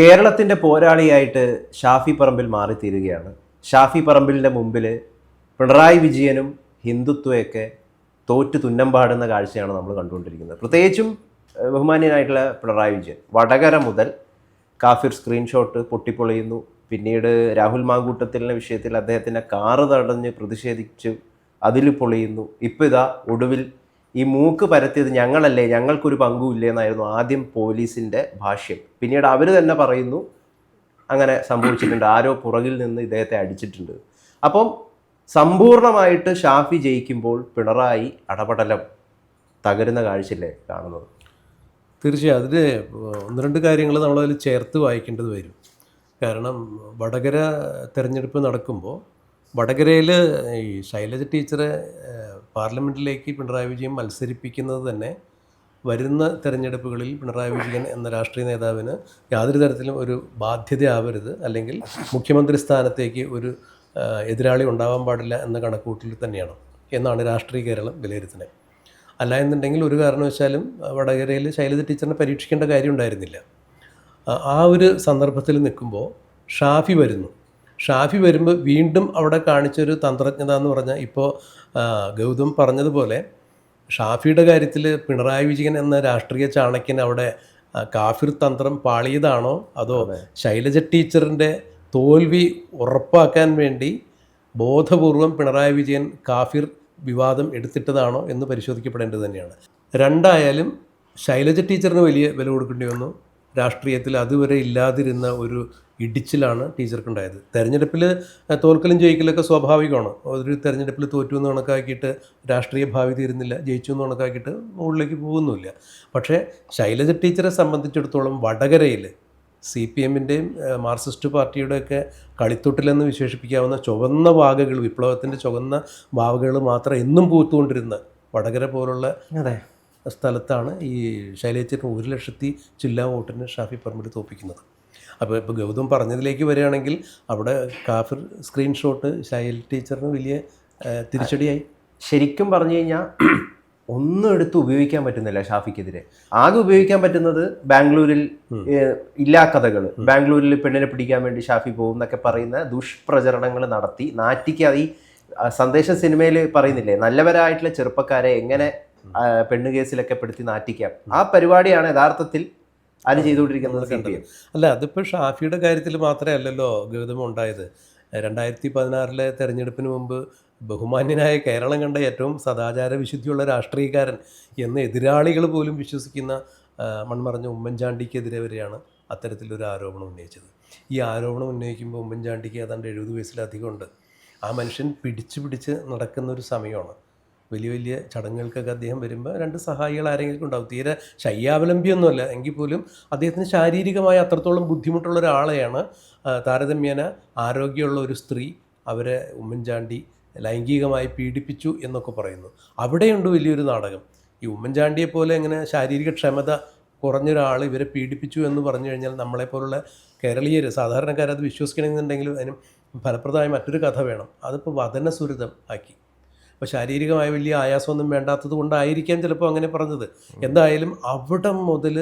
കേരളത്തിന്റെ പോരാളിയായിട്ട് ഷാഫി പറമ്പിൽ മാറിത്തീരുകയാണ്. ഷാഫി പറമ്പിലിന്റെ മുമ്പിൽ പിണറായി വിജയനും ഹിന്ദുത്വയൊക്കെ തോറ്റു തുന്നം പാടുന്ന കാഴ്ചയാണ് നമ്മൾ കണ്ടുകൊണ്ടിരിക്കുന്നത്. പ്രത്യേകിച്ചും ബഹുമാന്യനായിട്ടുള്ള പിണറായി വിജയൻ. വടകര മുതൽ കാഫിർ സ്ക്രീൻഷോട്ട് പൊട്ടിപ്പൊളിയുന്നു. പിന്നീട് രാഹുൽ മാങ്കൂട്ടത്തിലിന്റെ വിഷയത്തിൽ അദ്ദേഹത്തിന്റെ കാറ് തടഞ്ഞ് പ്രതിഷേധിച്ച് അതിൽ പൊളിയുന്നു. ഇപ്പോൾ ഇതാ ഒടുവിൽ ഈ മൂക്ക് പരത്തിയത് ഞങ്ങളല്ലേ ഞങ്ങൾക്കൊരു പങ്കുമില്ല എന്നായിരുന്നു ആദ്യം പോലീസിന്റെ ഭാഷ്യം. പിന്നീട് അവർ തന്നെ പറയുന്നു അങ്ങനെ സംഭവിച്ചിട്ടുണ്ട്. ആരോ പുറകിൽ നിന്ന് ഇദ്ദേഹത്തെ അടിച്ചിട്ടുണ്ട്. അപ്പം സമ്പൂർണമായിട്ട് ഷാഫി ജയിക്കുമ്പോൾ പിണറായി അടപടലം തകരുന്ന കാഴ്ചയല്ലേ കാണുന്നത്? തീർച്ചയായും. അതിന് ഒന്ന് രണ്ട് കാര്യങ്ങൾ നമ്മളതിൽ ചേർത്ത് വായിക്കേണ്ടത് വരും. കാരണം വടകര തിരഞ്ഞെടുപ്പ് നടക്കുമ്പോൾ വടകരയിൽ ഈ ശൈലജ ടീച്ചറെ പാർലമെന്റിലേക്ക് പിണറായി വിജയൻ മത്സരിപ്പിക്കുന്നത് തന്നെ വരുന്ന തെരഞ്ഞെടുപ്പുകളിൽ പിണറായി വിജയൻ എന്ന രാഷ്ട്രീയ നേതാവിന് യാതൊരു തരത്തിലും ഒരു ബാധ്യതയാവരുത് അല്ലെങ്കിൽ മുഖ്യമന്ത്രി സ്ഥാനത്തേക്ക് ഒരു എതിരാളി ഉണ്ടാവാൻ പാടില്ല എന്ന കണക്കൂട്ടിൽ തന്നെയാണ് എന്നാണ് രാഷ്ട്രീയ കേരളം വിലയിരുത്തുന്നത്. അല്ല എന്നുണ്ടെങ്കിൽ ഒരു കാരണവശാലും വടകരയിൽ ശൈലജ ടീച്ചറിനെ പരീക്ഷിക്കേണ്ട കാര്യം ഉണ്ടായിരുന്നില്ല ആ- ആ ഒരു സന്ദർഭത്തിൽ നിൽക്കുമ്പോൾ ഷാഫി വരുന്നു. ഷാഫി വരുമ്പോൾ വീണ്ടും അവിടെ കാണിച്ചൊരു തന്ത്രജ്ഞത എന്ന് പറഞ്ഞാൽ ഇപ്പോൾ ഗൗതം പറഞ്ഞതുപോലെ ഷാഫിയുടെ കാര്യത്തിൽ പിണറായി വിജയൻ എന്ന രാഷ്ട്രീയ ചാണക്യൻ അവിടെ കാഫിർ തന്ത്രം പാളിയതാണോ? അതോ ശൈലജ ടീച്ചറിന്റെ തോൽവി ഉറപ്പാക്കാൻ വേണ്ടി ബോധപൂർവം പിണറായി വിജയൻ കാഫിർ വിവാദം എടുത്തിട്ടതാണോ എന്ന് പരിശോധിക്കപ്പെടേണ്ടത് തന്നെയാണ്. രണ്ടായാലും ശൈലജ ടീച്ചറിന് വലിയ വില കൊടുക്കേണ്ടി വന്നു. രാഷ്ട്രീയത്തിൽ അതുവരെ ഇല്ലാതിരുന്ന ഒരു ഇടിച്ചിലാണ് ടീച്ചർക്കുണ്ടായത്. തെരഞ്ഞെടുപ്പിൽ തോൽക്കലും ജയിക്കലൊക്കെ സ്വാഭാവികമാണ്. ഒരു തെരഞ്ഞെടുപ്പിൽ തോറ്റു എന്ന് കണക്കാക്കിയിട്ട് രാഷ്ട്രീയ ഭാവി തീരുന്നില്ല ജയിച്ചു എന്ന് കണക്കാക്കിയിട്ട് മുകളിലേക്ക് പോകുന്നുമില്ല. പക്ഷേ ശൈലജ ടീച്ചറെ സംബന്ധിച്ചിടത്തോളം വടകരയിൽ സി പി എമ്മിന്റെയും മാർക്സിസ്റ്റ് പാർട്ടിയുടെയൊക്കെ കളിത്തൊട്ടിലെന്ന് വിശേഷിപ്പിക്കാവുന്ന ചുവന്ന വാകകൾ വിപ്ലവത്തിന്റെ ചുവന്ന വാകകൾ മാത്രം എന്നും പൂത്തുകൊണ്ടിരുന്ന വടകര പോലുള്ള അതെ. സ്ഥലത്താണ് ഈ ശൈലേച്ചൻ ഒരു ലക്ഷത്തി ചില്ലാ വോട്ടിന് ഷാഫി പറമ്പിൽ തോപ്പിക്കുന്നത്. അപ്പോൾ ഇപ്പോൾ ഗൗതം പറഞ്ഞതിലേക്ക് വരികയാണെങ്കിൽ അവിടെ കാഫിർ സ്ക്രീൻഷോട്ട് ശൈൽ ടീച്ചറിന് വലിയ തിരിച്ചടിയായി. ശരിക്കും പറഞ്ഞു കഴിഞ്ഞാൽ ഒന്നും എടുത്ത് ഉപയോഗിക്കാൻ പറ്റുന്നില്ല ഷാഫിക്കെതിരെ. ആകെ ഉപയോഗിക്കാൻ പറ്റുന്നത് ബാംഗ്ലൂരിൽ ഇല്ലാ കഥകൾ. ബാംഗ്ലൂരിൽ പെണ്ണിനെ പിടിക്കാൻ വേണ്ടി ഷാഫി പോകും എന്നൊക്കെ പറയുന്ന ദുഷ്പ്രചരണങ്ങൾ നടത്തി നാറ്റിക്ക് ഈ സന്ദേശ സിനിമയിൽ പറയുന്നില്ലേ നല്ലവരായിട്ടുള്ള ചെറുപ്പക്കാരെ എങ്ങനെ പെണ്ണുകേസിലൊക്കെ പെണ്ണ് കേസിലൊക്കെ പെടുത്തി നാറ്റിക്കാം. ആ പരിപാടിയാണ് യഥാർത്ഥത്തിൽ ആര് ചെയ്തുകൊണ്ടിരിക്കുന്നത് സി പി എം. അല്ല അതിപ്പോൾ ഷാഫിയുടെ കാര്യത്തിൽ മാത്രമേ അല്ലല്ലോ ഗൗതമം ഉണ്ടായത്. രണ്ടായിരത്തി പതിനാറിലെ തെരഞ്ഞെടുപ്പിന് മുമ്പ് ബഹുമാന്യനായ കേരളം കണ്ട ഏറ്റവും സദാചാര വിശുദ്ധിയുള്ള രാഷ്ട്രീയക്കാരൻ എന്ന് എതിരാളികൾ പോലും വിശ്വസിക്കുന്ന മൺമറഞ്ഞ ഉമ്മൻചാണ്ടിക്കെതിരെ വരെയാണ് അത്തരത്തിലൊരു ആരോപണം ഉന്നയിച്ചത്. ഈ ആരോപണം ഉന്നയിക്കുമ്പോൾ ഉമ്മൻചാണ്ടിക്ക് ഏതാണ്ട് എഴുപത് വയസ്സിലധികം ഉണ്ട്. ആ മനുഷ്യൻ പിടിച്ച് പിടിച്ച് നടക്കുന്ന ഒരു സമയമാണ്. വലിയ വലിയ ചടങ്ങുകൾക്കൊക്കെ അദ്ദേഹം വരുമ്പോൾ രണ്ട് സഹായികൾ ആരെങ്കിലും ഉണ്ടാവും. തീരെ ശയ്യാവലംബിയൊന്നുമല്ല. എങ്കിൽ പോലും അദ്ദേഹത്തിന് ശാരീരികമായി അത്രത്തോളം ബുദ്ധിമുട്ടുള്ള ഒരാളെയാണ് താരതമ്യേന ആരോഗ്യമുള്ള ഒരു സ്ത്രീ അവരെ ഉമ്മൻചാണ്ടി ലൈംഗികമായി പീഡിപ്പിച്ചു എന്നൊക്കെ പറയുന്നു. അവിടെയുണ്ട് വലിയൊരു നാടകം. ഈ ഉമ്മൻചാണ്ടിയെ പോലെ ഇങ്ങനെ ശാരീരിക ക്ഷമത കുറഞ്ഞൊരാൾ ഇവരെ പീഡിപ്പിച്ചു എന്ന് പറഞ്ഞു കഴിഞ്ഞാൽ നമ്മളെപ്പോലുള്ള കേരളീയർ സാധാരണക്കാരത് വിശ്വസിക്കണമെന്നുണ്ടെങ്കിലും അതിന് ഫലപ്രദമായ മറ്റൊരു കഥ വേണം. അതിപ്പോൾ വതനസുരിതം ആക്കി. അപ്പോൾ ശാരീരികമായ വലിയ ആയാസമൊന്നും വേണ്ടാത്തത് കൊണ്ടായിരിക്കാം ചിലപ്പോൾ അങ്ങനെ പറഞ്ഞത്. എന്തായാലും അവിടെ മുതൽ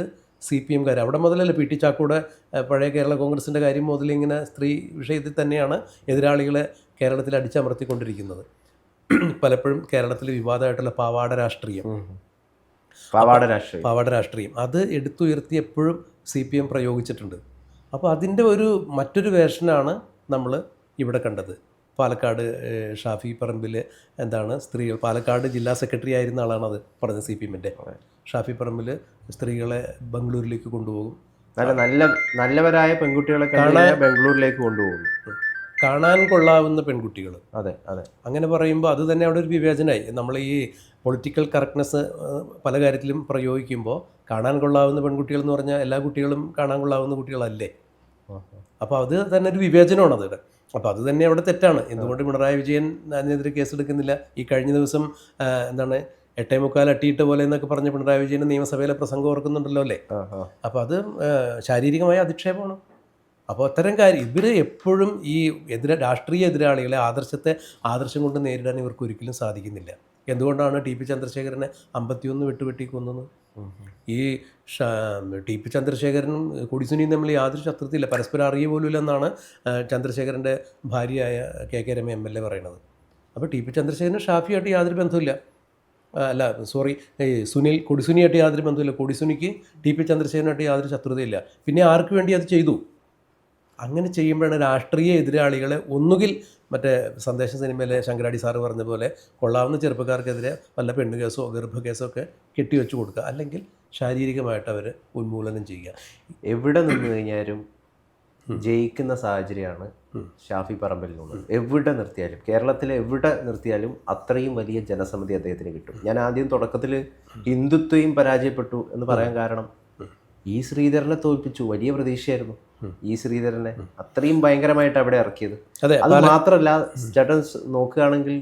സി പി എംകാർ അവിടെ മുതലല്ല പി ടി ചാക്കോടെ പഴയ കേരള കോൺഗ്രസിന്റെ കാര്യം മുതൽ ഇങ്ങനെ സ്ത്രീ വിഷയത്തിൽ തന്നെയാണ് എതിരാളികളെ കേരളത്തിൽ അടിച്ചമർത്തിക്കൊണ്ടിരിക്കുന്നത്. പലപ്പോഴും കേരളത്തിൽ വിവാദമായിട്ടുള്ള പാവാട രാഷ്ട്രീയം. പാവാട രാഷ്ട്രീയം. പാവാട രാഷ്ട്രീയം. അത് എടുത്തുയർത്തി എപ്പോഴും സി പി എം പ്രയോഗിച്ചിട്ടുണ്ട്. അപ്പോൾ അതിന്റെ ഒരു മറ്റൊരു വേർഷനാണ് നമ്മൾ ഇവിടെ കണ്ടത്. പാലക്കാട് ഷാഫി പറമ്പിൽ എന്താണ് സ്ത്രീകൾ പാലക്കാട് ജില്ലാ സെക്രട്ടറി ആയിരുന്ന ആളാണ് അത് പറഞ്ഞത് സി പി എമ്മിന്റെ ഷാഫി പറമ്പിൽ സ്ത്രീകളെ ബംഗളൂരിലേക്ക് കൊണ്ടുപോകും. നല്ല നല്ല നല്ലവരായ പെൺകുട്ടികളെ കാണാൻ ബംഗളൂരിലേക്ക് കൊണ്ടുപോകുന്നു കാണാൻ കൊള്ളാവുന്ന പെൺകുട്ടികൾ. അതെ അതെ. അങ്ങനെ പറയുമ്പോൾ അത് തന്നെ അവിടെ ഒരു വിവേചനമായി നമ്മൾ ഈ പൊളിറ്റിക്കൽ കറക്റ്റ്നെസ് പല കാര്യത്തിലും പ്രയോഗിക്കുമ്പോൾ കാണാൻ കൊള്ളാവുന്ന പെൺകുട്ടികൾ എന്ന് പറഞ്ഞാൽ എല്ലാ കുട്ടികളും കാണാൻ കൊള്ളാവുന്ന കുട്ടികളല്ലേ? അപ്പോൾ അത് തന്നെ ഒരു വിവേചനമാണ് അതിവിടെ അപ്പോൾ അത് തന്നെ അവിടെ തെറ്റാണ്. എന്തുകൊണ്ട് പിണറായി വിജയൻ അതിനെതിരെ കേസെടുക്കുന്നില്ല? ഈ കഴിഞ്ഞ ദിവസം എന്താണ് എട്ടേ മുക്കാൽ അട്ടിയിട്ട് പോലെ എന്നൊക്കെ പറഞ്ഞ പിണറായി വിജയൻ നിയമസഭയിലെ പ്രസംഗം ഓർക്കുന്നുണ്ടല്ലോ അല്ലേ? അപ്പോൾ അത് ശാരീരികമായ അധിക്ഷേപമാണ്. അപ്പോൾ അത്തരം കാര്യം ഇവർ എപ്പോഴും ഈ എതിരെ രാഷ്ട്രീയ എതിരാളികളെ ആദർശത്തെ ആദർശം കൊണ്ട് നേരിടാൻ ഇവർക്ക് ഒരിക്കലും സാധിക്കുന്നില്ല. എന്തുകൊണ്ടാണ് ടി പി ചന്ദ്രശേഖരനെ അമ്പത്തിയൊന്ന് വെട്ടുവെട്ടി കൊന്നത്? ഈ ടി പി ചന്ദ്രശേഖരനും കൊടിസുനിയും തമ്മിൽ യാതൊരു ശത്രുത്തില്ല. പരസ്പരം അറിയ പോലുമില്ല എന്നാണ് ആ, ചന്ദ്രശേഖരന്റെ ഭാര്യയായ K K Rama M L A പറയുന്നത്. അപ്പോൾ ടി പി ചന്ദ്രശേഖരൻ ഷാഫിയായിട്ട് യാതൊരു ബന്ധമില്ല അല്ല സോറി സുനിൽ കൊടിസുനിയായിട്ട് യാതൊരു ബന്ധമില്ല കൊടിസുനിക്ക് ടി പി ചന്ദ്രശേഖരനായിട്ട് യാതൊരു ശത്രുതയില്ല. പിന്നെ ആർക്ക് വേണ്ടി അത് ചെയ്തു? അങ്ങനെ ചെയ്യുമ്പോഴാണ് രാഷ്ട്രീയ എതിരാളികളെ ഒന്നുകിൽ മറ്റേ സന്ദേശ സിനിമയിലെ ശങ്കരാടി സാറ് പറഞ്ഞ പോലെ കൊള്ളാവുന്ന ചെറുപ്പക്കാർക്കെതിരെ വല്ല പെണ്ണു കേസോ ഗർഭ കേസോ ഒക്കെ കെട്ടിവെച്ച് കൊടുക്കുക. അല്ലെങ്കിൽ ശാരീരികമായിട്ട് അവർ ഉന്മൂലനം ചെയ്യുക. എവിടെ നിന്ന് കഴിഞ്ഞാലും ജയിക്കുന്ന സാഹചര്യമാണ് ഷാഫി പറമ്പലിനുള്ളത് എവിടെ നിർത്തിയാലും കേരളത്തിൽ എവിടെ നിർത്തിയാലും അത്രയും വലിയ ജനസമിതി അദ്ദേഹത്തിന് കിട്ടും. ഞാൻ ആദ്യം തുടക്കത്തിൽ ഹിന്ദുത്വയും പരാജയപ്പെട്ടു എന്ന് പറയാൻ കാരണം ഈ ശ്രീധരനെ തോൽപ്പിച്ചു. വലിയ പ്രതീക്ഷയായിരുന്നു. ഈ ശ്രീധരനെ അത്രയും ഭയങ്കരമായിട്ട് അവിടെ ഇറക്കിയത്. അതെ അത് മാത്രമല്ല ചേട്ടൻ നോക്കുകയാണെങ്കിൽ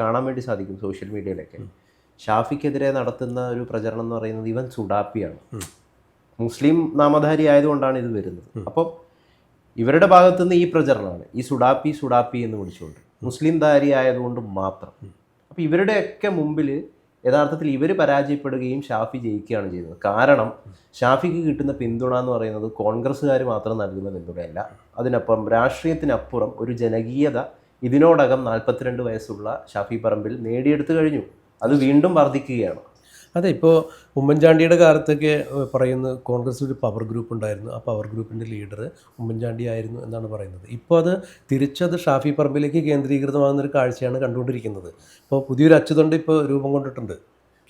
കാണാൻ വേണ്ടി സാധിക്കും സോഷ്യൽ മീഡിയയിലൊക്കെ. ഷാഫിക്കെതിരെ നടത്തുന്ന ഒരു പ്രചരണം എന്ന് പറയുന്നത് ഇവൻ സുഡാപ്പിയാണ്. മുസ്ലിം നാമധാരി ആയതുകൊണ്ടാണ് ഇത് വരുന്നത്. അപ്പം ഇവരുടെ ഭാഗത്തുനിന്ന് ഈ പ്രചരണമാണ്. ഈ സുഡാപ്പി സുഡാപ്പി എന്ന് വിളിച്ചുകൊണ്ട്. മുസ്ലിം ധാരി ആയതുകൊണ്ട് മാത്രം. അപ്പം ഇവരുടെയൊക്കെ മുമ്പിൽ യഥാർത്ഥത്തിൽ ഇവർ പരാജയപ്പെടുകയും ഷാഫി ജയിക്കുകയാണ് ചെയ്തത് കാരണം ഷാഫിക്ക് കിട്ടുന്ന പിന്തുണ എന്ന് പറയുന്നത് കോൺഗ്രസ്സുകാർ മാത്രം നൽകുന്ന പിന്തുണയല്ല. അതിനപ്പുറം രാഷ്ട്രീയത്തിനപ്പുറം ഒരു ജനകീയത ഇതിനോടകം നാൽപ്പത്തിരണ്ട് വയസ്സുള്ള ഷാഫി പറമ്പിൽ നേടിയെടുത്തു കഴിഞ്ഞു. അത് വീണ്ടും വർദ്ധിക്കുകയാണ്. അതെ ഇപ്പോൾ ഉമ്മൻചാണ്ടിയുടെ കാലത്തൊക്കെ പറയുന്നു കോൺഗ്രസ് ഒരു പവർ ഗ്രൂപ്പ് ഉണ്ടായിരുന്നു. ആ പവർ ഗ്രൂപ്പിന്റെ ലീഡർ ഉമ്മൻചാണ്ടി ആയിരുന്നു എന്നാണ് പറയുന്നത്. ഇപ്പോൾ അത് തിരിച്ചത് ഷാഫി പറമ്പിലേക്ക് കേന്ദ്രീകൃതമാകുന്ന ഒരു കാഴ്ചയാണ് കണ്ടുകൊണ്ടിരിക്കുന്നത്. ഇപ്പോൾ പുതിയൊരു അച്ചുതണ്ട് ഇപ്പോൾ രൂപം കൊണ്ടിട്ടുണ്ട്.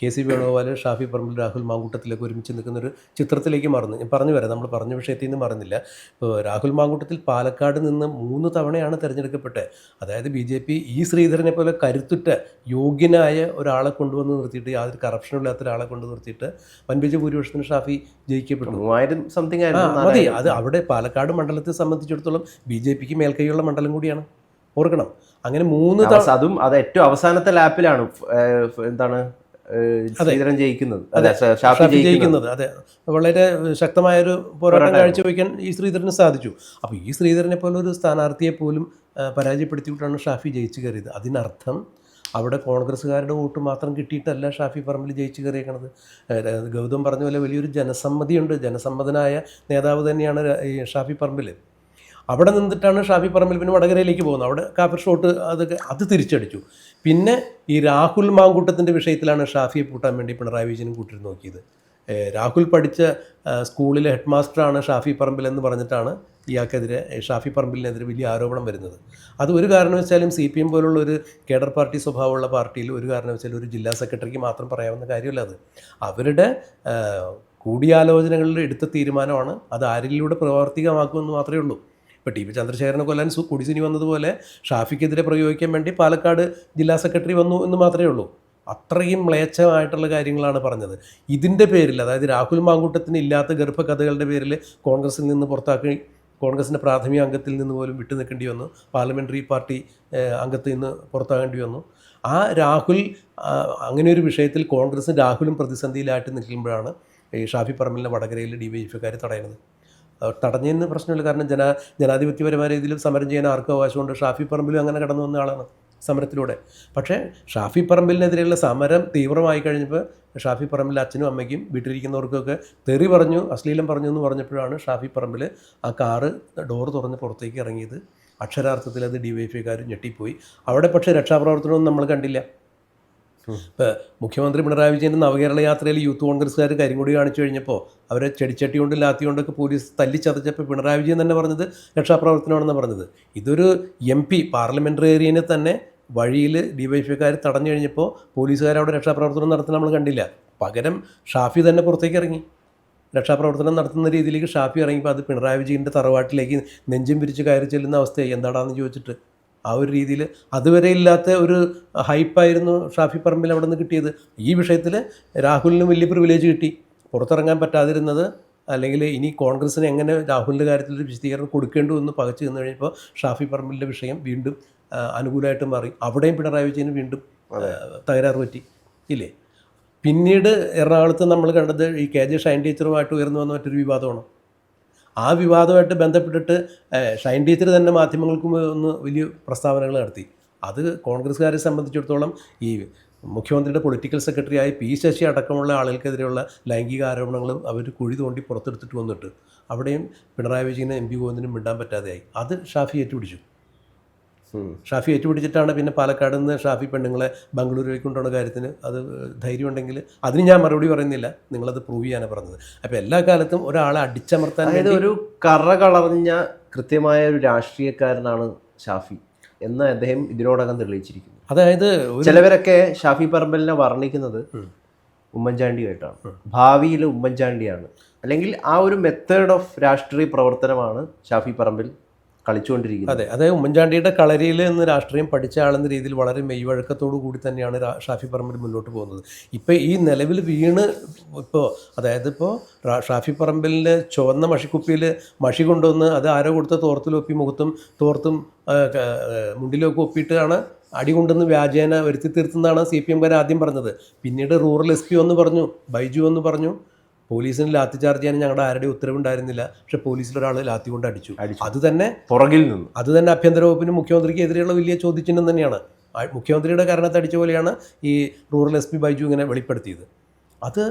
കെ സി വേണുഗോപാൽ ഷാഫി പറമ്പിൽ രാഹുൽ മാങ്കൂട്ടത്തിലൊക്കെ ഒരുമിച്ച് നിൽക്കുന്ന ഒരു ചിത്രത്തിലേക്ക് മറന്നു. ഞാൻ പറഞ്ഞു വരാം നമ്മൾ പറഞ്ഞ വിഷയത്തിൽ നിന്ന് മറന്നില്ല. ഇപ്പോൾ രാഹുൽ മാങ്കൂട്ടത്തിൽ പാലക്കാട് നിന്ന് മൂന്ന് തവണയാണ് തിരഞ്ഞെടുക്കപ്പെട്ടത് അതായത് ബി ജെ പി ഈ ശ്രീധരനെ പോലെ കരുത്തുറ്റ യോഗ്യനായ ഒരാളെ കൊണ്ടുവന്ന് നിർത്തിയിട്ട് യാതൊരു കറപ്ഷനും ഇല്ലാത്ത ഒരാളെ കൊണ്ട് നിർത്തിയിട്ട് വൻപിച്ച ഭൂരിപക്ഷത്തിന് ഷാഫി ജയിക്കപ്പെട്ടു. മൂവായിരം സംതിങ് അതെ ആയിരുന്നു മതി. അത് അവിടെ പാലക്കാട് മണ്ഡലത്തെ സംബന്ധിച്ചിടത്തോളം ബി ജെ പിക്ക് മേൽക്കൈയുള്ള മണ്ഡലം കൂടിയാണ്. ഓർക്കണം. അങ്ങനെ മൂന്ന് അതും അത് ഏറ്റവും അവസാനത്തെ ലാപ്പിലാണ് എന്താണ്? ശ്രീധരൻ ജയിക്കുന്നത്. അതെ. ജയിക്കുന്നത്. അതെ. വളരെ ശക്തമായൊരു പോരാട്ടം കാഴ്ചവെക്കാൻ ഈ ശ്രീധരന് സാധിച്ചു. അപ്പോൾ ഈ ശ്രീധരനെ പോലെ ഒരു സ്ഥാനാർത്ഥിയെ പോലും പരാജയപ്പെടുത്തിയിട്ടാണ് ഷാഫി ജയിച്ചു കയറിയത്. അതിനർത്ഥം അവിടെ കോൺഗ്രസ്സുകാരുടെ വോട്ട് മാത്രം കിട്ടിയിട്ടല്ല ഷാഫി പറമ്പിൽ ജയിച്ചു കയറിയേക്കണത്. ഗൗതം പറഞ്ഞ പോലെ വലിയൊരു ജനസമ്മതിയുണ്ട്. ജനസമ്മതനായ നേതാവ് തന്നെയാണ് ഈ ഷാഫി പറമ്പിൽ അവിടെ നിന്നിട്ടാണ് ഷാഫി പറമ്പിൽ പിന്നെ വടകരയിലേക്ക് പോകുന്നത്. അവിടെ കാപ്പർ ഷോട്ട് അത് അത് തിരിച്ചടിച്ചു. പിന്നെ ഈ രാഹുൽ മാങ്കൂട്ടത്തിന്റെ വിഷയത്തിലാണ് ഷാഫിയെ പൂട്ടാൻ വേണ്ടി പിണറായി വിജയനും കൂട്ടിരുന്ന് നോക്കിയത്. രാഹുൽ പഠിച്ച സ്കൂളിലെ ഹെഡ് മാസ്റ്ററാണ് ഷാഫി പറമ്പിൽ എന്ന് പറഞ്ഞിട്ടാണ് ഇയാൾക്കെതിരെ ഷാഫി പറമ്പിലിനെതിരെ വലിയ ആരോപണം വരുന്നത്. അത് ഒരു കാരണവശാലും സി പി എം പോലുള്ള ഒരു കേഡർ പാർട്ടി സ്വഭാവമുള്ള പാർട്ടിയിൽ ഒരു കാരണവശാലും ഒരു ജില്ലാ സെക്രട്ടറിക്ക് മാത്രം പറയാവുന്ന കാര്യമല്ല അത്. അവരുടെ കൂടിയാലോചനകളിൽ എടുത്ത തീരുമാനമാണ് അത് ആരിലൂടെ പ്രാവർത്തികമാക്കുമെന്ന് മാത്രമേ ഉള്ളൂ. ഇപ്പോൾ ടി പി ചന്ദ്രശേഖരനെ കൊല്ലാൻ സു കുടിസിനി വന്നതുപോലെ ഷാഫിക്കെതിരെ പ്രയോഗിക്കാൻ വേണ്ടി പാലക്കാട് ജില്ലാ സെക്രട്ടറി വന്നു എന്ന് മാത്രമേ ഉള്ളൂ. അത്രയും മ്ലേച്ഛമായിട്ടുള്ള കാര്യങ്ങളാണ് പറഞ്ഞത്. ഇതിന്റെ പേരിൽ അതായത് രാഹുൽ മാങ്കൂട്ടത്തിന് ഇല്ലാത്ത ഗർഭകഥകളുടെ പേരിൽ കോൺഗ്രസിൽ നിന്ന് പുറത്താക്കി കോൺഗ്രസിന്റെ പ്രാഥമിക അംഗത്തിൽ നിന്ന് പോലും വിട്ടു നിൽക്കേണ്ടി വന്നു. പാർലമെന്ററി പാർട്ടി അംഗത്തിൽ നിന്ന് പുറത്താകേണ്ടി വന്നു. ആ രാഹുൽ അങ്ങനെ ഒരു വിഷയത്തിൽ കോൺഗ്രസ് രാഹുലും പ്രതിസന്ധിയിലായിട്ട് നിൽക്കുമ്പോഴാണ് ഷാഫി പറമ്പിലിനെ വടകരയിൽ ഡി വൈ എഫ്കാർ തടയുന്നത് തടഞ്ഞതിന് പ്രശ്നമില്ല. കാരണം ജന ജനാധിപത്യപരമായ രീതിയിലും സമരം ചെയ്യാൻ ആർക്കും അവകാശമുണ്ട്. ഷാഫി പറമ്പിലും അങ്ങനെ കടന്നു വന്ന ആളാണ് സമരത്തിലൂടെ. പക്ഷേ ഷാഫി പറമ്പിലിനെതിരെയുള്ള സമരം തീവ്രമായി കഴിഞ്ഞപ്പോൾ ഷാഫി പറമ്പിൽ അച്ഛനും അമ്മയ്ക്കും വീട്ടിലിരിക്കുന്നവർക്കൊക്കെ തെറി പറഞ്ഞു അശ്ലീലം പറഞ്ഞു എന്ന് പറഞ്ഞപ്പോഴാണ് ഷാഫി പറമ്പിൽ ആ കാറ് ഡോറ് തുറന്ന് പുറത്തേക്ക് ഇറങ്ങിയത്. അക്ഷരാർത്ഥത്തിൽ അത് ഡി വൈ എഫ്ഐക്കാർ ഞെട്ടിപ്പോയി. അവിടെ പക്ഷേ രക്ഷാപ്രവർത്തനമൊന്നും നമ്മൾ കണ്ടില്ല. ഇപ്പോൾ മുഖ്യമന്ത്രി പിണറായി വിജയന്റെ നവകേരള യാത്രയിൽ യൂത്ത് കോൺഗ്രസ്സുകാർ കരിങ്കൊടി കാണിച്ചു കഴിഞ്ഞപ്പോൾ അവരെ ചെടിച്ചട്ടി കൊണ്ടും ലാത്തി കൊണ്ടൊക്കെ പോലീസ് തല്ലിച്ചതച്ചപ്പോൾ പിണറായി വിജയൻ തന്നെ പറഞ്ഞത് രക്ഷാപ്രവർത്തനമാണെന്ന് പറഞ്ഞത്. ഇതൊരു എം പി ഏരിയനെ തന്നെ വഴിയിൽ ഡിവൈഎഫ്ഐക്കാർ തടഞ്ഞു കഴിഞ്ഞപ്പോൾ പോലീസുകാർ അവിടെ രക്ഷാപ്രവർത്തനം നടത്തുന്ന നമ്മൾ കണ്ടില്ല. പകരം ഷാഫി തന്നെ പുറത്തേക്ക് ഇറങ്ങി. രക്ഷാപ്രവർത്തനം നടത്തുന്ന രീതിയിലേക്ക് ഷാഫി ഇറങ്ങിയപ്പോൾ അത് പിണറായി വിജയന്റെ തറവാട്ടിലേക്ക് നെഞ്ചും പിരിച്ച് കയറി ചെല്ലുന്ന അവസ്ഥയായി. എന്താടാന്ന് ചോദിച്ചിട്ട് ആ ഒരു രീതിയിൽ അതുവരെ ഇല്ലാത്ത ഒരു ഹൈപ്പായിരുന്നു ഷാഫി പറമ്പിൽ അവിടെ നിന്ന് കിട്ടിയത്. ഈ വിഷയത്തിൽ രാഹുലിന് വലിയ പ്രിവിലേജ് കിട്ടി. പുറത്തിറങ്ങാൻ പറ്റാതിരുന്നത് അല്ലെങ്കിൽ ഇനി കോൺഗ്രസ്സിന് എങ്ങനെ രാഹുലിന്റെ കാര്യത്തിൽ ഒരു വിശദീകരണം കൊടുക്കേണ്ടു എന്ന് പകച്ചു ചെന്ന് കഴിഞ്ഞപ്പോൾ ഷാഫി പറമ്പിലിന്റെ വിഷയം വീണ്ടും അനുകൂലമായിട്ട് മാറി. അവിടെയും പിണറായി വിജയന് വീണ്ടും തകരാറ് പറ്റി. ഇല്ലേ? പിന്നീട് എറണാകുളത്ത് നമ്മൾ കണ്ടത് ഈ കെ ജെ ഷൈൻ ടീച്ചറുമായിട്ട് ഉയർന്നു വന്ന മറ്റൊരു വിവാദമാണ്? ആ വിവാദമായിട്ട് ബന്ധപ്പെട്ടിട്ട് ഷൈൻ ടീച്ചർ തന്നെ മാധ്യമങ്ങൾക്ക് ഒന്ന് വലിയ പ്രസ്താവനകൾ നടത്തി അത് കോൺഗ്രസ്സുകാരെ സംബന്ധിച്ചിടത്തോളം ഈ മുഖ്യമന്ത്രിയുടെ പൊളിറ്റിക്കൽ സെക്രട്ടറി ആയ പി ശശി അടക്കമുള്ള ആളുകൾക്കെതിരെയുള്ള ലൈംഗിക ആരോപണങ്ങളും അവർ കുഴി തോണ്ടി പുറത്തെടുത്തിട്ട് വന്നിട്ട് അവിടെയും പിണറായി വിജയനും എം പി ഗോവിന്ദനും മിണ്ടാൻ പറ്റാതെയായി അത് ഷാഫി ഏറ്റുപിടിച്ചു. ഷാഫി ഏറ്റുപിടിച്ചിട്ടാണ് പിന്നെ പാലക്കാട് നിന്ന് ഷാഫി പെണ്ണുങ്ങളെ ബംഗളൂരുവിലേക്ക് കൊണ്ടുപോകുന്ന കാര്യത്തിന് അത് ധൈര്യം ഉണ്ടെങ്കിൽ അതിന് ഞാൻ മറുപടി പറയുന്നില്ല. നിങ്ങളത് പ്രൂവ് ചെയ്യാനാണ് പറഞ്ഞത്. അപ്പോൾ എല്ലാ കാലത്തും ഒരാളെ അടിച്ചമർത്താൻ അതായത് ഒരു കറ കളഞ്ഞ കൃത്യമായ ഒരു രാഷ്ട്രീയക്കാരനാണ് ഷാഫി എന്ന് അദ്ദേഹം ഇതിനോടകം തെളിയിച്ചിരിക്കുന്നു. അതായത് ചിലവരൊക്കെ ഷാഫി പറമ്പലിനെ വർണിക്കുന്നത്. ഉമ്മൻചാണ്ടിയായിട്ടാണ് ഭാവിയിൽ ഉമ്മൻചാണ്ടിയാണ്. അല്ലെങ്കിൽ ആ ഒരു മെത്തേഡ് ഓഫ് രാഷ്ട്രീയ പ്രവർത്തനമാണ് ഷാഫി പറമ്പിൽ കളിച്ചുകൊണ്ടിരിക്കുന്നത്. അതെ അതായത് ഉമ്മൻചാണ്ടിയുടെ കളരിയിൽ നിന്ന് രാഷ്ട്രീയം പഠിച്ച ആളെന്ന രീതിയിൽ വളരെ മെയ്വഴക്കത്തോടു കൂടി തന്നെയാണ് ഷാഫി പറമ്പിൽ മുന്നോട്ട് പോകുന്നത്. ഇപ്പോൾ ഈ നിലവിൽ വീണ് ഇപ്പോൾ അതായത് ഇപ്പോൾ ഷാഫി പറമ്പിലിന്റെ ചുവന്ന മഷിക്കുപ്പിയിൽ മഷി കൊണ്ടുവന്ന് അത് ആരോ കൊടുത്ത തോർത്തിലൊപ്പി മുഖത്തും തോർത്തും മുണ്ടിലൊക്കെ ഒപ്പിയിട്ടാണ് അടി കൊണ്ടുവന്ന് വ്യാജേന വരുത്തി തീർത്തുന്നതാണ് സി പി എംകാർ ആദ്യം പറഞ്ഞത്. പിന്നീട് റൂറൽ എസ് പി ഒന്ന് പറഞ്ഞു ബൈജു എന്ന് പറഞ്ഞു പോലീസിന് ലാത്തി ചാർജ് ചെയ്യാൻ ഞങ്ങളുടെ ആരുടെ ഉത്തരവുണ്ടായിരുന്നില്ല. പക്ഷെ പോലീസിൽ ഒരാൾ ലാത്തി കൊണ്ട് അടിച്ചു. അത് തന്നെ പുറകിൽ നിന്ന്. അത് തന്നെ ആഭ്യന്തര വകുപ്പിനും മുഖ്യമന്ത്രിക്ക് എതിരെയുള്ള വലിയ ചോദ്യചിഹ്നം തന്നെയാണ്. മുഖ്യമന്ത്രിയുടെ കാരണത്തെ അടിച്ച പോലെയാണ് ഈ റൂറൽ എസ് പി ബൈജു ഇങ്ങനെ വെളിപ്പെടുത്തിയത്. അത്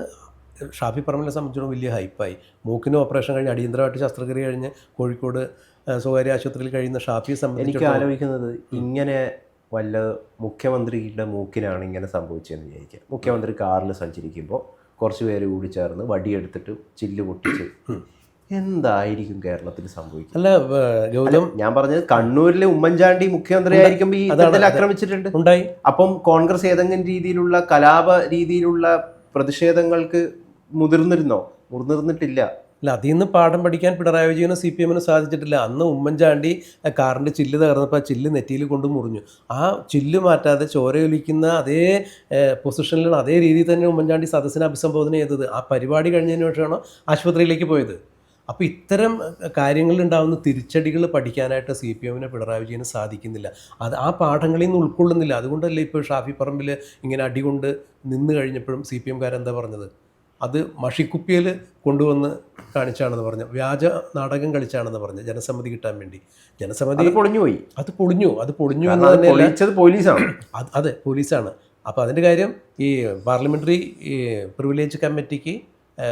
ഷാഫി പറമ്പിനെ സംബന്ധിച്ചിടത്തോളം വലിയ ഹൈപ്പായി. മൂക്കിന് ഓപ്പറേഷൻ കഴിഞ്ഞ് അടിയന്തരമായിട്ട് ശസ്ത്രക്രിയ കഴിഞ്ഞ് കോഴിക്കോട് സ്വകാര്യ ആശുപത്രിയിൽ കഴിയുന്ന ഷാഫിയെ എനിക്ക് സംബന്ധിച്ചിടത്തോളം ആലോചിക്കുന്നത് ഇങ്ങനെ വല്ല മുഖ്യമന്ത്രിയുടെ മൂക്കിനാണ് ഇങ്ങനെ സംഭവിച്ചതെന്ന് വിചാരിക്കുക. മുഖ്യമന്ത്രി കാറിൽ സഞ്ചരിക്കുമ്പോൾ കുറച്ച് പേര് കൂടി ചേർന്ന് വടിയെടുത്തിട്ട് ചില്ല് പൊട്ടിച്ച് എന്തായിരിക്കും കേരളത്തിൽ സംഭവിക്കുക? അല്ല ഗൗരവം ഗൗതം ഞാൻ പറഞ്ഞത് കണ്ണൂരിലെ ഉമ്മൻചാണ്ടി മുഖ്യമന്ത്രി ആയിരിക്കുമ്പോൾ ഈ ആക്രമിച്ചിട്ടുണ്ട്. ഉണ്ടായി. അപ്പം കോൺഗ്രസ് ഏതെങ്കിലും രീതിയിലുള്ള കലാപ രീതിയിലുള്ള പ്രതിഷേധങ്ങൾക്ക് മുതിർന്നിരുന്നോ? മുതിർന്നിട്ടില്ല. അല്ല അതിൽ നിന്ന് പാഠം പഠിക്കാൻ പിണറായി വിജയനും സി പി എമ്മിനും സാധിച്ചിട്ടില്ല. അന്ന് ഉമ്മൻചാണ്ടി കാറിന്റെ ചില്ല് തകർന്നപ്പോൾ ആ ചില്ല് നെറ്റിയിൽ കൊണ്ട് മുറിഞ്ഞു. ആ ചില്ല് മാറ്റാതെ ചോരയൊലിക്കുന്ന അതേ പൊസിഷനിലാണ് അതേ രീതിയിൽ തന്നെ ഉമ്മൻചാണ്ടി സദസ്സിനെ അഭിസംബോധന ചെയ്തത്. ആ പരിപാടി കഴിഞ്ഞതിന് ശേഷമാണ് ആശുപത്രിയിലേക്ക് പോയത്? അപ്പോൾ ഇത്തരം കാര്യങ്ങളിലുണ്ടാകുന്ന തിരിച്ചടികൾ പഠിക്കാനായിട്ട് സി പി എമ്മിന് പിണറായി വിജയന് സാധിക്കുന്നില്ല. അത് ആ പാഠങ്ങളിൽ നിന്ന് ഉൾക്കൊള്ളുന്നില്ല. അതുകൊണ്ടല്ലേ ഇപ്പോൾ ഷാഫി പറമ്പിൽ ഇങ്ങനെ അടികൊണ്ട് നിന്ന് കഴിഞ്ഞപ്പോഴും സി പി എംകാരെന്താ പറഞ്ഞത്? അത് മഷിക്കുപ്പിയിൽ കൊണ്ടുവന്ന് കാണിച്ചാണെന്ന് പറഞ്ഞു. വ്യാജ നാടകം കളിച്ചാണെന്ന് പറഞ്ഞു. ജനസമ്മതി കിട്ടാൻ വേണ്ടി. ജനസമ്മതി അത് പൊളിഞ്ഞുപോയി അത് പൊളിഞ്ഞു. അത് പൊളിഞ്ഞു എന്ന് പൊളിച്ചത് പോലീസാണ്. അത് അതെ പോലീസാണ്. അപ്പോൾ അതിന്റെ കാര്യം ഈ പാർലമെന്ററി പ്രിവിലേജ് കമ്മിറ്റിക്ക്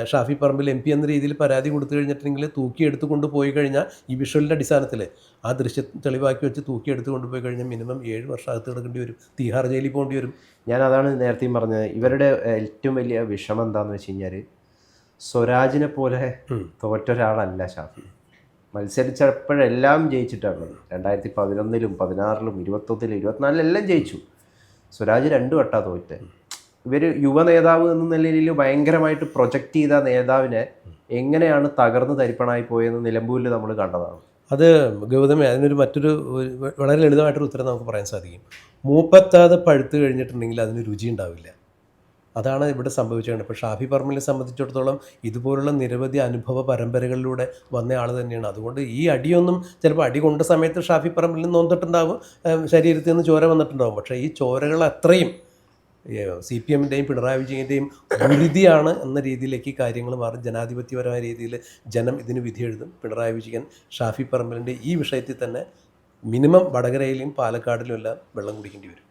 ഷാഫി പറമ്പിൽ എം പി എന്ന രീതിയിൽ പരാതി കൊടുത്തു കഴിഞ്ഞിട്ടുണ്ടെങ്കിൽ തൂക്കിയെടുത്ത് കൊണ്ടുപോയി കഴിഞ്ഞാൽ ഈ വിഷ്വലിന്റെ അടിസ്ഥാനത്തിൽ ആ ദൃശ്യം തെളിവാക്കി വെച്ച് തൂക്കിയെടുത്ത് കൊണ്ടുപോയി കഴിഞ്ഞാൽ മിനിമം ഏഴ് വർഷം അകത്ത് കിടക്കേണ്ടി വരും. തീഹാർ ജയിലിൽ പോകേണ്ടി വരും. ഞാൻ അതാണ് നേരത്തെയും പറഞ്ഞത്. ഇവരുടെ ഏറ്റവും വലിയ വിഷമം എന്താണെന്ന് വെച്ച് കഴിഞ്ഞാൽ സ്വരാജിനെ പോലെ തോറ്റൊരാളല്ല തോറ്റ ഒരാളല്ല ഷാഫി. മത്സരിച്ചപ്പോഴെല്ലാം ജയിച്ചിട്ടാണ്. രണ്ടായിരത്തി പതിനൊന്നിലും പതിനാറിലും ഇരുപത്തൊന്നിലും ഇരുപത്തിനാലിലും എല്ലാം ജയിച്ചു. സ്വരാജ് രണ്ടു വട്ടാ തോറ്റ് ഇവർ യുവ നേതാവ് എന്ന നിലയിൽ ഭയങ്കരമായിട്ട് പ്രൊജക്റ്റ് ചെയ്ത നേതാവിനെ എങ്ങനെയാണ് തകർന്ന് തരിപ്പണായി പോയെന്ന് നിലമ്പൂരിൽ നമ്മൾ കണ്ടതാണ്. അത് ഗൗതമേ അതിനൊരു മറ്റൊരു വളരെ ലളിതമായിട്ടൊരു ഉത്തരം നമുക്ക് പറയാൻ സാധിക്കും. മൂപ്പത്താതെ പഴുത്ത് കഴിഞ്ഞിട്ടുണ്ടെങ്കിൽ അതിന് രുചി ഉണ്ടാവില്ല. അതാണ് ഇവിടെ സംഭവിച്ചത് ഇപ്പോൾ ഷാഫി പറമ്പിനെ സംബന്ധിച്ചിടത്തോളം ഇതുപോലുള്ള നിരവധി അനുഭവ പരമ്പരകളിലൂടെ വന്ന ആൾ തന്നെയാണ്. അതുകൊണ്ട് ഈ അടിയൊന്നും ചിലപ്പോൾ അടി കൊണ്ട സമയത്ത് ഷാഫി പറമ്പിൽ നിന്ന് നോന്നിട്ടുണ്ടാവും ശരീരത്തിൽ നിന്ന് ചോര വന്നിട്ടുണ്ടാവും. പക്ഷേ ഈ ചോരകൾ അത്രയും സി പി എമ്മിന്റെയും പിണറായി വിജയന്റെയും ഗുരുതിയാണ് എന്ന രീതിയിലേക്ക് കാര്യങ്ങൾ മാറി. ജനാധിപത്യപരമായ രീതിയിൽ ജനം ഇതിന് വിധിയെഴുതും പിണറായി വിജയൻ ഷാഫി പറമ്പലിന്റെ ഈ വിഷയത്തിൽ തന്നെ മിനിമം വടകരയിലും പാലക്കാടിലും എല്ലാം വെള്ളം കുടിക്കേണ്ടി വരും.